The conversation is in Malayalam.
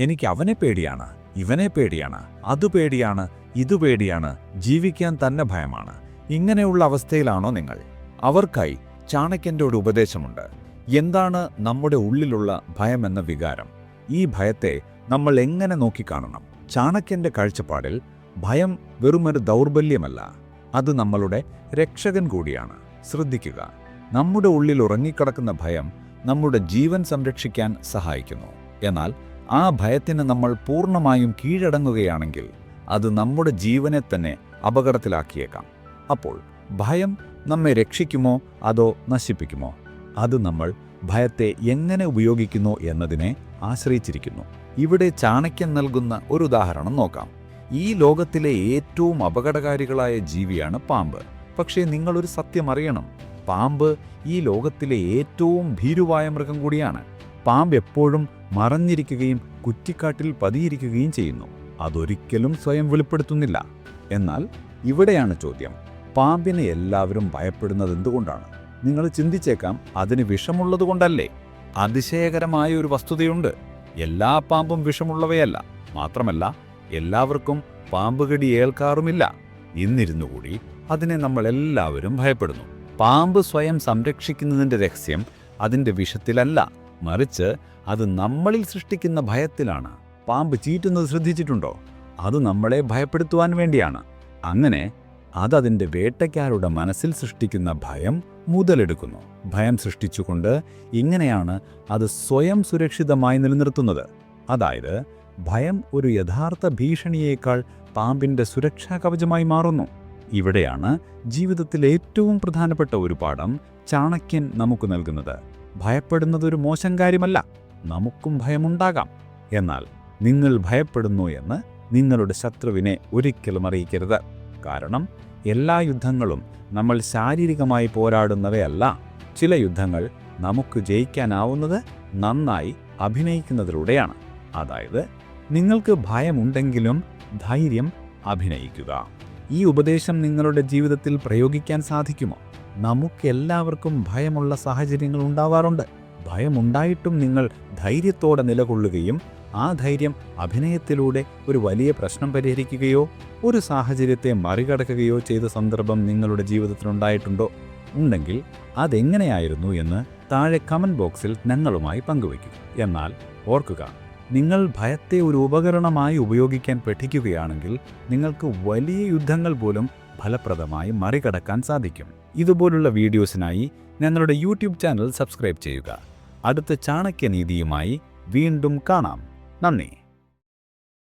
എനിക്ക് അവനെ പേടിയാണ് ഇവനെ പേടിയാണ് അതു പേടിയാണ് ഇതു പേടിയാണ് ജീവിക്കാൻ തന്നെ ഭയമാണ്. ഇങ്ങനെയുള്ള അവസ്ഥയിലാണോ നിങ്ങൾ? അവർക്കായി ചാണക്യന്റെ ഒരു ഉപദേശമുണ്ട്. എന്താണ് നമ്മുടെ ഉള്ളിലുള്ള ഭയമെന്ന വികാരം? ഈ ഭയത്തെ നമ്മൾ എങ്ങനെ നോക്കിക്കാണണം? ചാണക്യന്റെ കാഴ്ചപ്പാടിൽ ഭയം വെറുമൊരു ദൗർബല്യമല്ല. അത് നമ്മളുടെ രക്ഷകൻ കൂടിയാണ്. ശ്രദ്ധിക്കുക. നമ്മുടെ ഉള്ളിൽ ഉറങ്ങിക്കിടക്കുന്ന ഭയം നമ്മുടെ ജീവൻ സംരക്ഷിക്കാൻ സഹായിക്കുന്നു. എന്നാൽ ആ ഭയത്തിന് നമ്മൾ പൂർണമായും കീഴടങ്ങുകയാണെങ്കിൽ അത് നമ്മുടെ ജീവനെ തന്നെ അപകടത്തിലാക്കിയേക്കാം. അപ്പോൾ ഭയം നമ്മെ രക്ഷിക്കുമോ അതോ നശിപ്പിക്കുമോ? അത് നമ്മൾ ഭയത്തെ എങ്ങനെ ഉപയോഗിക്കുന്നു എന്നതിനെ ആശ്രയിച്ചിരിക്കുന്നു. ഇവിടെ ചാണക്യൻ നൽകുന്ന ഒരു ഉദാഹരണം നോക്കാം. ഈ ലോകത്തിലെ ഏറ്റവും അപകടകാരികളായ ജീവിയാണ് പാമ്പ്. പക്ഷേ നിങ്ങളൊരു സത്യം അറിയണം. പാമ്പ് ഈ ലോകത്തിലെ ഏറ്റവും ഭീരുവായ മൃഗം കൂടിയാണ്. പാമ്പ് എപ്പോഴും മറഞ്ഞിരിക്കുകയും കുറ്റിക്കാട്ടിൽ പതിയിരിക്കുകയും ചെയ്യുന്നു. അതൊരിക്കലും സ്വയം വെളിപ്പെടുത്തുന്നില്ല. എന്നാൽ ഇവിടെയാണ് ചോദ്യം. പാമ്പിനെ എല്ലാവരും ഭയപ്പെടുന്നത് എന്തുകൊണ്ടാണ് നിങ്ങൾ ചിന്തിച്ചേക്കാം അതിന് വിഷമുള്ളത് കൊണ്ടല്ലേ? അതിശയകരമായ ഒരു വസ്തുതയുണ്ട്. എല്ലാ പാമ്പും വിഷമുള്ളവയല്ല. മാത്രമല്ല എല്ലാവർക്കും പാമ്പുകടി ഏൽക്കാറുമില്ല. ഇന്നിരുന്നു കൂടി അതിനെ നമ്മൾ എല്ലാവരും ഭയപ്പെടുന്നു. പാമ്പ് സ്വയം സംരക്ഷിക്കുന്നതിന്റെ രഹസ്യം അതിന്റെ വിഷത്തിലല്ല. മറിച്ച് അത് നമ്മളിൽ സൃഷ്ടിക്കുന്ന ഭയത്തിലാണ്. പാമ്പ് ചീറ്റുന്നത് ശ്രദ്ധിച്ചിട്ടുണ്ടോ? അത് നമ്മളെ ഭയപ്പെടുത്തുവാൻ വേണ്ടിയാണ്. അങ്ങനെ അതതിന്റെ വേട്ടയ്ക്കാരുടെ മനസ്സിൽ സൃഷ്ടിക്കുന്ന ഭയം മുതലെടുക്കുന്നു. ഭയം സൃഷ്ടിച്ചുകൊണ്ട് ഇങ്ങനെയാണ് അത് സ്വയം സുരക്ഷിതമായി നിലനിർത്തുന്നത്. അതായത് ഭയം ഒരു യഥാർത്ഥ ഭീഷണിയേക്കാൾ പാമ്പിന്റെ സുരക്ഷാ കവചമായി മാറുന്നു. ഇവിടെയാണ് ജീവിതത്തിൽ ഏറ്റവും പ്രധാനപ്പെട്ട ഒരു പാഠം ചാണക്യൻ നമുക്ക് നൽകുന്നത്. ഭയപ്പെടുന്നത് ഒരു മോശം കാര്യമല്ല. നമുക്കും ഭയമുണ്ടാകാം. എന്നാൽ നിങ്ങൾ ഭയപ്പെടുന്നു എന്ന് നിങ്ങളുടെ ശത്രുവിനെ ഒരിക്കലും അറിയിക്കരുത്. കാരണം എല്ലാ യുദ്ധങ്ങളും നമ്മൾ ശാരീരികമായി പോരാടുന്നവയല്ല. ചില യുദ്ധങ്ങൾ നമുക്ക് ജയിക്കാനാവുന്നത് നന്നായി അഭിനയിക്കുന്നതിലൂടെയാണ്. അതായത് നിങ്ങൾക്ക് ഭയമുണ്ടെങ്കിലും ധൈര്യം അഭിനയിക്കുക. ഈ ഉപദേശം നിങ്ങളുടെ ജീവിതത്തിൽ പ്രയോഗിക്കാൻ സാധിക്കുമോ? നമുക്കെല്ലാവർക്കും ഭയമുള്ള സാഹചര്യങ്ങൾ ഉണ്ടാവാറുണ്ട്. ഭയമുണ്ടായിട്ടും നിങ്ങൾ ധൈര്യത്തോടെ നിലകൊള്ളുകയും ആ ധൈര്യം അഭിനയത്തിലൂടെ ഒരു വലിയ പ്രശ്നം പരിഹരിക്കുകയോ ഒരു സാഹചര്യത്തെ മറികടക്കുകയോ ചെയ്ത സന്ദർഭം നിങ്ങളുടെ ജീവിതത്തിലുണ്ടായിട്ടുണ്ടോ ഉണ്ടെങ്കിൽ അതെങ്ങനെയായിരുന്നു എന്ന് താഴെ കമന്റ് ബോക്സിൽ ഞങ്ങളുമായി പങ്കുവയ്ക്കും എന്നാൽ ഓർക്കുക നിങ്ങൾ ഭയത്തെ ഒരു ഉപകരണമായി ഉപയോഗിക്കാൻ പഠിക്കുകയാണെങ്കിൽ നിങ്ങൾക്ക് വലിയ യുദ്ധങ്ങൾ പോലും ഫലപ്രദമായി മറികടക്കാൻ സാധിക്കും. ഇതുപോലുള്ള വീഡിയോസിനായി ഞങ്ങളുടെ യൂട്യൂബ് ചാനൽ സബ്സ്ക്രൈബ് ചെയ്യുക. അടുത്ത ചാണക്യനീതിയുമായി വീണ്ടും കാണാം. നന്ദി.